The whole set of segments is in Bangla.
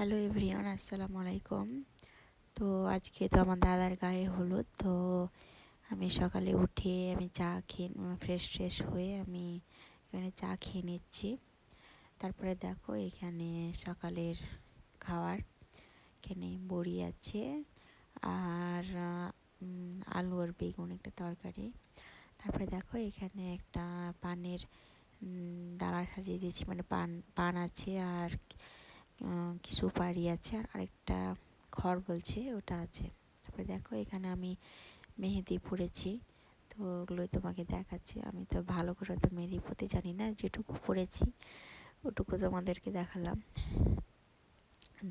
হ্যালো এভরিওয়ান আসসালামু আলাইকুম তো আজকে তো আমার দাদার গায়ে হলুদ, তো আমি সকালে উঠে আমি চা খেয়ে ফ্রেশ ফ্রেশ হয়ে আমি এখানে চা খেয়ে নিচ্ছি। তারপরে দেখো এখানে সকালের খাবার, এখানে বড়ি আছে আর আলু আর বেগুন একটা তরকারি। তারপরে দেখো এখানে একটা পানের দাঁড়া সাজিয়ে দিয়েছি মানে পান পান আছে আর সুপারি আছে আর আরেকটা খড় বলছে, ওটা আছে। তারপরে দেখো, এখানে আমি মেহেদি পরেছি তো ওগুলোই তোমাকে দেখাচ্ছি। আমি তো ভালো করে তো মেহেদি পরতে জানি না, যেটুকু পরেছি ওটুকু তোমাদেরকে দেখালাম।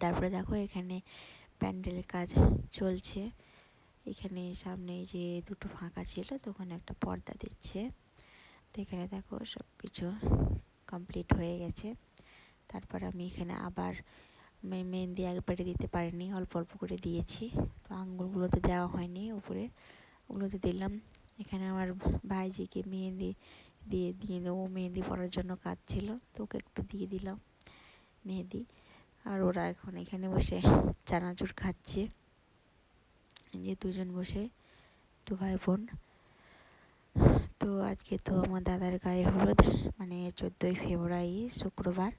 তারপরে দেখো, এখানে প্যান্ডেল কাজ চলছে। এখানে সামনে যে দুটো ফাঁকা ছিল, তো ওখানে একটা পর্দা দিচ্ছে। তো এখানে দেখো সব কিছু কমপ্লিট হয়ে গেছে। তারপর আমি এখানে আবার মেহেন্দি একবারে দিতে পারিনি, অল্প অল্প করে দিয়েছি। তো আঙুলগুলোতে দেওয়া হয়নি উপরে। ওগুলোতে দিলাম। এখানে আমার ভাইজিকে মেহেন্দি দিয়ে দিয়ে ও মেহেন্দি পরার জন্য কাজ ছিল তো ওকে একটু দিয়ে দিলাম মেহেদি আর ওরা এখন এখানে বসে চানাচুর খাচ্ছে। যে দুজন বসে, দু ভাই বোন তো আজকে তো আমার দাদার গায়ে হলুদ মানে চোদ্দোই ফেব্রুয়ারি, শুক্রবার।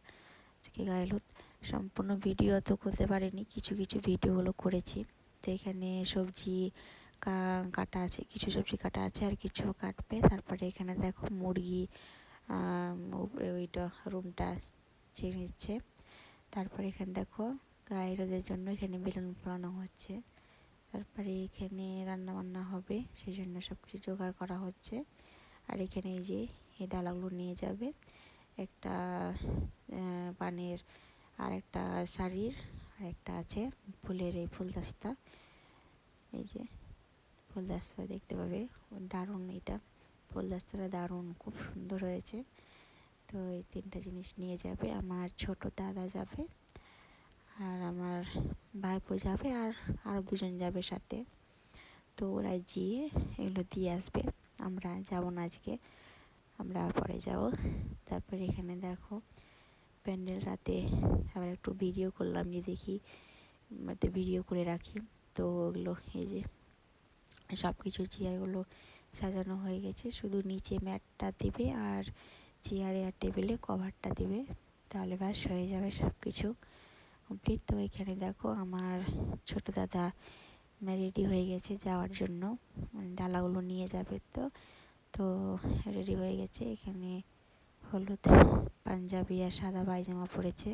আজকে গায়ে হলুদ সম্পূর্ণ ভিডিও তো করতে পারিনি, কিছু কিছু ভিডিওগুলো করেছি। তো এখানে সবজি কাটা আছে, কিছু সবজি কাটা আছে আর কিছু কাটবে। তারপরে এখানে দেখো মুরগি ওইটা রুমটা ছেড়ে নিচ্ছে। তারপরে এখানে দেখো গায়ে জন্য এখানে বেলুন ফোলানো হচ্ছে। তারপরে এখানে রান্না বান্না হবে সেই জন্য সব কিছু জোগাড় করা হচ্ছে। আর এখানে এই যে এই ডালাগুলো নিয়ে যাবে। একটা পানের আর একটা শাড়ির আর একটা আছে ফুলের এই ফুলদাস্তা। এই যে ফুলদাস্তা দেখতে পাবে, দারুণ এটা। ফুলদাস্তাটা দারুণ, খুব সুন্দর হয়েছে। তো এই তিনটা জিনিস নিয়ে যাবে, আমার ছোট দাদা যাবে আর আমার ভাইপো যাবে আর আরও দুজন যাবে সাথে। তো ওরা গিয়ে এগুলো দিয়ে আসবে। আমরা যাব না আজকে, আমরা পরে যাব। তারপরে এখানে দেখো প্যান্ডেল রাতে আবার একটু ভিডিও করলাম যে দেখি মানে ভিডিও করে রাখি। তো ওগুলো এই যে সব কিছু চেয়ারগুলো সাজানো হয়ে গেছে। শুধু নিচে ম্যাটটা দেবে আর চেয়ারে আর টেবিলে কভারটা দেবে। তাহলে ব্যাস হয়ে যাবে সব কিছু কমপ্লিট তো এখানে দেখো আমার ছোট দাদা রেডি হয়ে গেছে যাওয়ার জন্য। মানে ডালাগুলো নিয়ে যাবে তো তো রেডি হয়ে গেছে। এখানে হলুদ, পাঞ্জাবি আর সাদা পায়জামা পরেছে।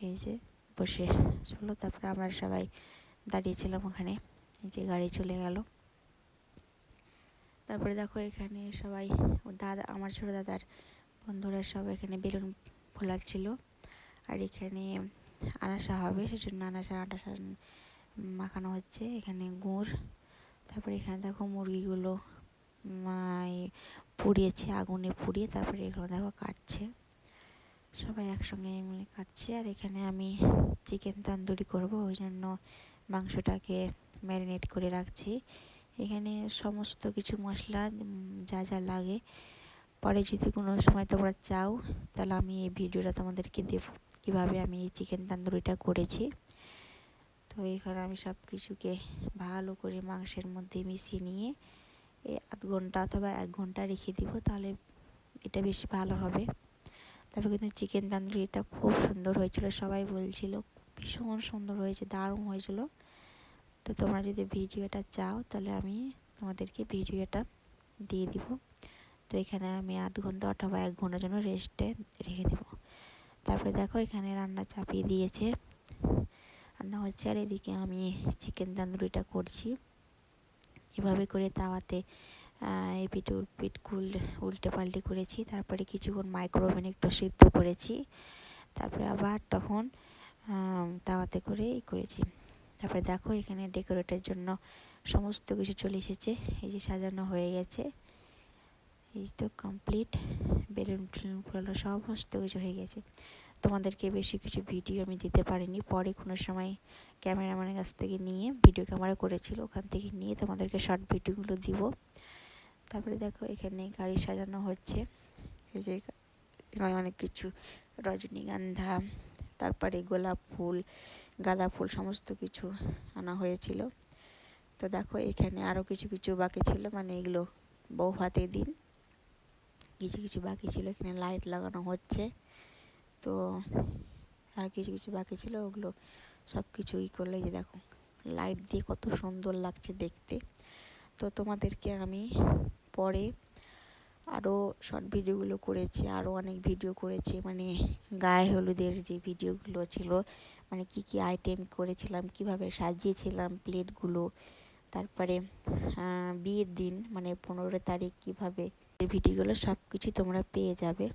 এই যে বসে চলো তারপরে আমরা সবাই দাঁড়িয়েছিলাম ওখানে। এই যে গাড়ি চলে গেল। তারপরে দেখো এখানে সবাই দাদা, আমার ছোটো দাদার বন্ধুরা সব এখানে বেলুন ফোলাচ্ছিল। আর এখানে আনাসা হবে, সেজন্য আনাসা আটাসা মাখানো হচ্ছে। এখানে গুড়, তারপরে এখানে দেখো মুরগিগুলো পুড়িয়েছে, আগুনে পুড়িয়ে তারপরে এগুলো দেখো কাটছে। সবাই একসঙ্গে মিলে কাটছে। আর এখানে আমি চিকেন তান্দুরি করব, ওই জন্য মাংসটাকে ম্যারিনেট করে রাখছি। এখানে সমস্ত কিছু মশলা যা যা লাগে। পরে যদি কোনো সময় তোমরা চাও, তাহলে আমি এই ভিডিওটা তোমাদেরকে দেবো, কীভাবে আমি এই চিকেন তান্দুরিটা করেছি। তো এখানে আমি সব কিছুকে ভালো করে মাংসের মধ্যে মিশিয়ে নিয়ে আধ ঘণ্টা অথবা এক ঘণ্টা রেখে দিব, তাহলে এটা বেশি ভালো হবে। তারপর কিন্তু চিকেন তান্দুরিটা খুব সুন্দর হয়েছিল, সবাই বলছিল, ভীষণ সুন্দর হয়েছে, দারুণ হয়েছিল। তো তোমরা যদি ভিডিওটা চাও, তাহলে আমি তোমাদেরকে ভিডিওটা দিয়ে দিব। তো এখানে আমি আধ ঘণ্টা অথবা এক ঘণ্টার জন্য রেস্টে রেখে দেবো। তারপরে দেখো, এখানে রান্না চাপিয়ে দিয়েছে। রান্না হচ্ছে আর এদিকে আমি চিকেন তান্দুরিটা করছি। এভাবে করে তাওয়াতে পিঠ পিঠ কুল, উল্টে পাল্টে করেছি। তারপরে কিছুক্ষণ মাইক্রোওভেনে একটু সিদ্ধ করেছি। তারপরে আবার তখন তাওয়াতে করে করেছি। তারপরে দেখো এখানে ডেকোরেটের জন্য সমস্ত কিছু চলে এসেছে। এই যে সাজানো হয়ে গেছে। এই তো কমপ্লিট বেলুন টেলুন ফুলানো সমস্ত কিছু হয়ে গেছে। তোমাদেরকে বেশি কিছু ভিডিও আমি দিতে পারিনি। পরে কোনো সময় ক্যামেরাম্যানের কাছ থেকে নিয়ে ভিডিও ক্যামেরা করেছিল, ওখান থেকে নিয়ে তোমাদেরকে শর্ট ভিডিওগুলো দিব। তারপরে দেখো এখানে গাড়ি সাজানো হচ্ছে। এই যে এখানে অনেক কিছু, রজনীগন্ধা, তারপরে গোলাপ ফুল, গাঁদা ফুল সমস্ত কিছু আনা হয়েছিল। তো দেখো এখানে আরও কিছু কিছু বাকি ছিল মানে এগুলো বউ হাতে দিন। কিছু কিছু বাকি ছিল, এখানে লাইট লাগানো হচ্ছে। তো আর কিছু কিছু বাকি ছিল ওগুলো সব কিছু ই করলে যে দেখো লাইট দিয়ে কত সুন্দর লাগছে দেখতে। তো তোমাদেরকে আমি পরে আরও শর্ট ভিডিওগুলো করেছি আরও অনেক ভিডিও করেছি মানে গায়ে হলুদের যে ভিডিওগুলো ছিল মানে কি কি আইটেম করেছিলাম, কীভাবে সাজিয়েছিলাম প্লেটগুলো তারপরে বিয়ের দিন মানে পনেরো তারিখ কীভাবে ভিডিওগুলো সব কিছু তোমরা পেয়ে যাবে।